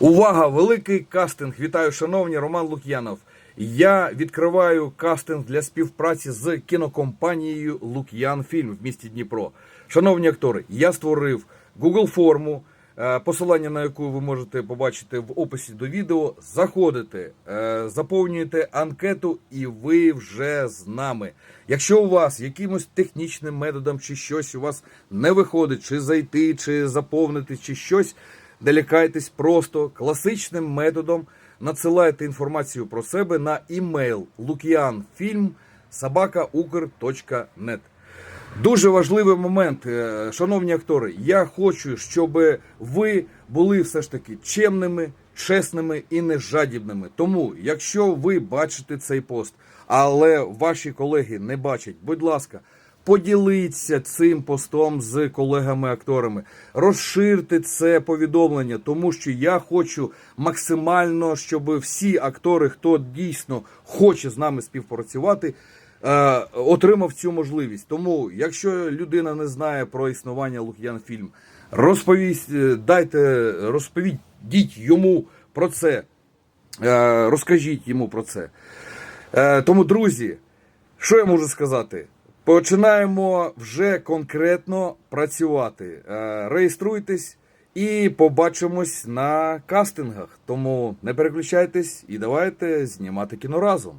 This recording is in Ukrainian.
Увага! Великий кастинг! Вітаю, шановні Роман Лук'янов. Я відкриваю кастинг для співпраці з кінокомпанією Лук'ян Фільм в місті Дніпро. Шановні актори, я створив Google форму, е, посилання на яку ви можете побачити в описі до відео. Заходите, е, заповнюєте анкету, і ви вже з нами. Якщо у вас якимось технічним методом чи щось у вас не виходить, чи зайти, чи заповнити, чи щось. Не лякайтесь просто класичним методом надсилайте інформацію про себе на імейл lukianfilm Дуже важливий момент, е, шановні актори. Я хочу, щоб ви були все ж таки чемними, чесними і нежадібними. Тому, якщо ви бачите цей пост, але ваші колеги не бачать, будь ласка, поділіться цим постом з колегами-акторами, розширте це повідомлення, тому що я хочу максимально, щоб всі актори, хто дійсно хоче з нами співпрацювати, е, отримав цю можливість. Тому, якщо людина не знає про існування Лук'ян Фільм, розповість, е, дайте, розповідіть йому про це, е, розкажіть йому про це. Тому, друзі, що я можу сказати? Починаємо вже конкретно працювати. Е, Реєструйтесь і побачимось на кастингах. Тому не переключайтесь і давайте знімати кіно разом.